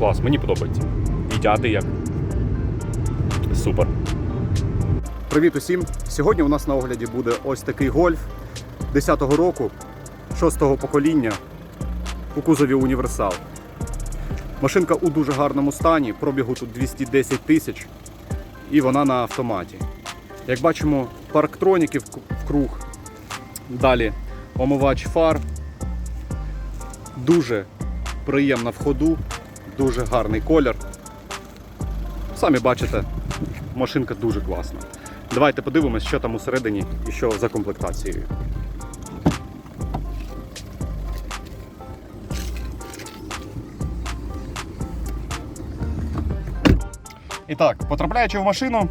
клас, мені подобається. Відняти як. Супер. Привіт усім! Сьогодні у нас на огляді буде ось такий гольф 10-го року, 6-го покоління у кузові універсал. Машинка у дуже гарному стані, пробігу тут 210 тисяч і вона на автоматі. Як бачимо, парктроніки в в круг. Далі омивач фар. Дуже приємна в ходу, дуже гарний колір. Самі бачите, машинка дуже класна. Давайте подивимось, що там усередині і що за комплектацією. І так, потрапляючи в машину,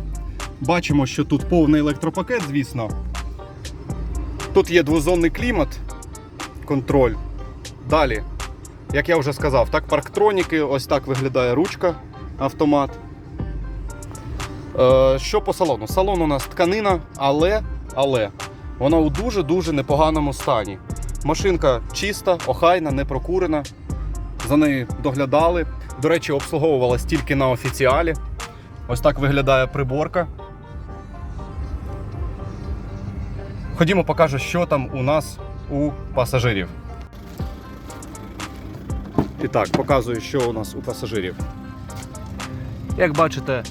бачимо, що тут повний електропакет, звісно. Тут є двозонний клімат, контроль. Далі, як я вже сказав, так парктроніки, ось так виглядає ручка, автомат. Е, Що по салону? Салон у нас тканина, але, але вона у дуже-дуже непоганому стані. Машинка чиста, охайна, не прокурена. За нею доглядали. До речі, обслуговувалась тільки на офіціалі. Ось так виглядає приборка. Ходімо, покажу, що там у нас у пасажирів. І так, показую, що у нас у пасажирів. Як бачите,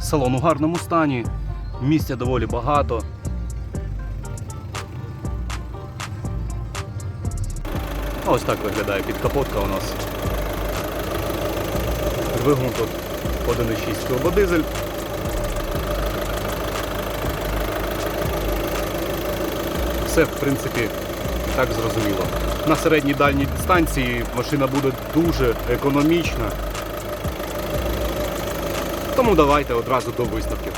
Салон у гарному стані, місця доволі багато. Ось так виглядає підкапотка у нас. Двигун тут 1,6 турбодизель. Все, в принципі, так зрозуміло. На середній дальній дистанції машина буде дуже економічна. Тому давайте одразу до висновків.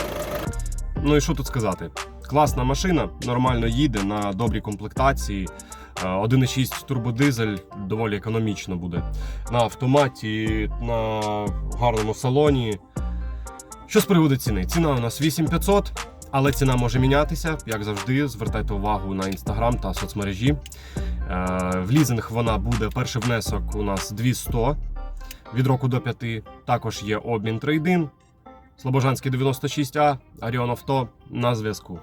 Ну і що тут сказати? Класна машина, нормально їде на добрій комплектації. Е, 1,6 турбодизель доволі економічно буде. На автоматі, на гарному салоні. Що з приводу ціни? Ціна у нас 8500, але ціна може мінятися, як завжди. Звертайте увагу на інстаграм та соцмережі. Е, В лізинг вона буде перший внесок у нас 200 від року до 5. Також є обмін трейдин. Слобожанський 96А, Аріон Авто на зв'язку.